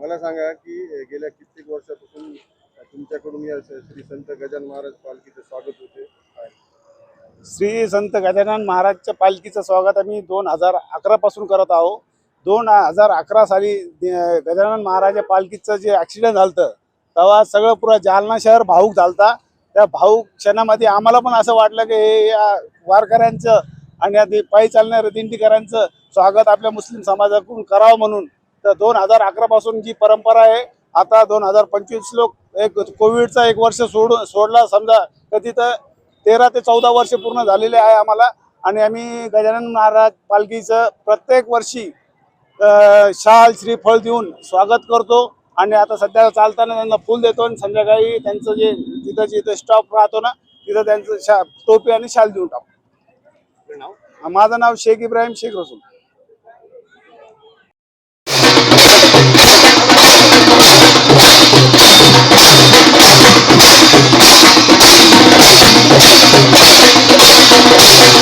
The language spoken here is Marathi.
मला सांगा की गेल्या कित्येक वर्षापासून तुमच्याकडून या श्री संत गजानन महाराज पालखीचं स्वागत होते. श्री संत गजानन महाराजच्या पालखीचं स्वागत आम्ही दोन हजार अकरा पासून करत आहोत दोन हजार अकरा साली गजानन महाराजच्या पालखीचं जे ॲक्सिडेंट झालं तेव्हा सगळं पुरा जालना शहर भाऊक झालता. त्या भाऊक क्षणामध्ये आम्हाला पण असं वाटलं की हे या वारकऱ्यांचं आणि पायी चालणाऱ्या दिंडीकरांचं स्वागत आपल्या मुस्लिम समाजाकडून करावं म्हणून तर दोन हजार अकरा पासून जी परंपरा आहे आता दोन हजार पंचवीस लोक एक कोविडचा एक वर्ष सोड सोडला समजा तर तिथं तेरा ते चौदा वर्ष पूर्ण झालेले आहे आम्हाला. आणि आम्ही गजानन महाराज पालखीचं प्रत्येक वर्षी शाल श्रीफळ देऊन स्वागत करतो. आणि आता सध्या चालताना त्यांना फुल देतो आणि संध्याकाळी त्यांचं जे तिथं जिथं स्टॉप राहतो ना तिथं त्यांचं शा टोपी आणि शाल देऊन टाकतो. माझं नाव शेख इब्राहिम शेख रसूल.